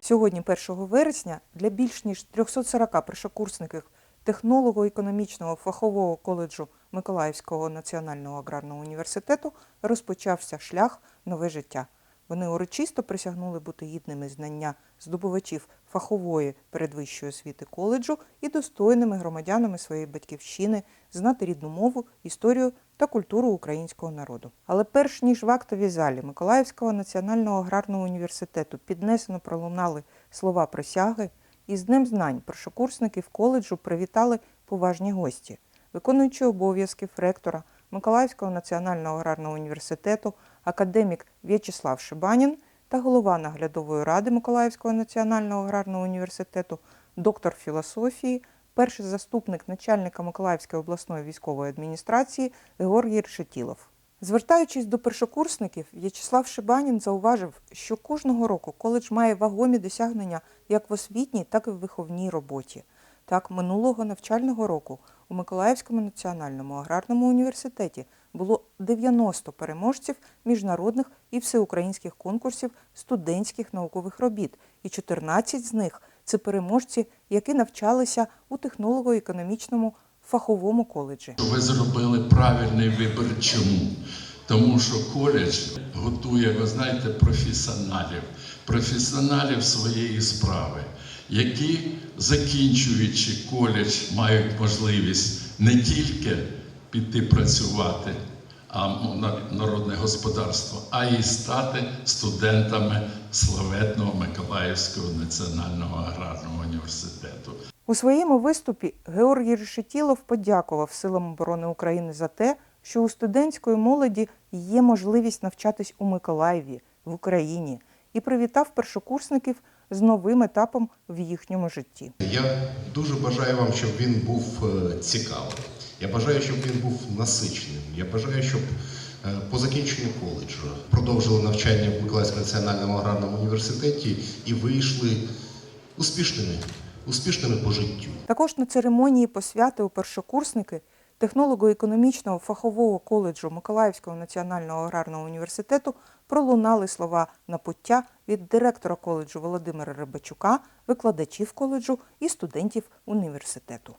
Сьогодні, 1 вересня, для більш ніж 340 першокурсників технолого-економічного фахового коледжу Миколаївського національного аграрного університету розпочався шлях нове життя. Вони урочисто присягнули бути гідними знання здобувачів фахової передвищої освіти коледжу і достойними громадянами своєї батьківщини, знати рідну мову, історію та культуру українського народу. Але перш ніж в актовій залі Миколаївського національного аграрного університету піднесено пролунали слова присяги, і з Днем знань першокурсників коледжу привітали поважні гості, виконуючи обов'язків ректора Миколаївського національного аграрного університету, академік В'ячеслав Шибанін та голова наглядової ради Миколаївського національного аграрного університету, доктор філософії, перший заступник начальника Миколаївської обласної військової адміністрації Георгій Решетілов. Звертаючись до першокурсників, В'ячеслав Шибанін зауважив, що кожного року коледж має вагомі досягнення як в освітній, так і в виховній роботі. Так, минулого навчального року у Миколаївському національному аграрному університеті було 90 переможців міжнародних і всеукраїнських конкурсів студентських наукових робіт, і 14 з них це переможці, які навчалися у технолого-економічному фаховому коледжі. Ви зробили правильний вибір. Чому? Тому що коледж готує, ви знаєте, професіоналів, професіоналів своєї справи, які, закінчуючи коледж, мають можливість не тільки піти працювати а на народне господарство, а й стати студентами славетного Миколаївського національного аграрного університету. У своєму виступі Георгій Решетілов подякував Силам оборони України за те, що у студентської молоді є можливість навчатись у Миколаєві, в Україні, і привітав першокурсників з новим етапом в їхньому житті. Я дуже бажаю вам, щоб він був е, цікавий. Я бажаю, щоб він був насиченим. Я бажаю, щоб е, по закінченню коледжу продовжили навчання в Миколаївському національному аграрному університеті і вийшли успішними, успішними по життю. Також на церемонії посвяти у першокурсники технолого-економічного фахового коледжу Миколаївського національного аграрного університету пролунали слова напуття від директора коледжу Володимира Рибачука, викладачів коледжу і студентів університету.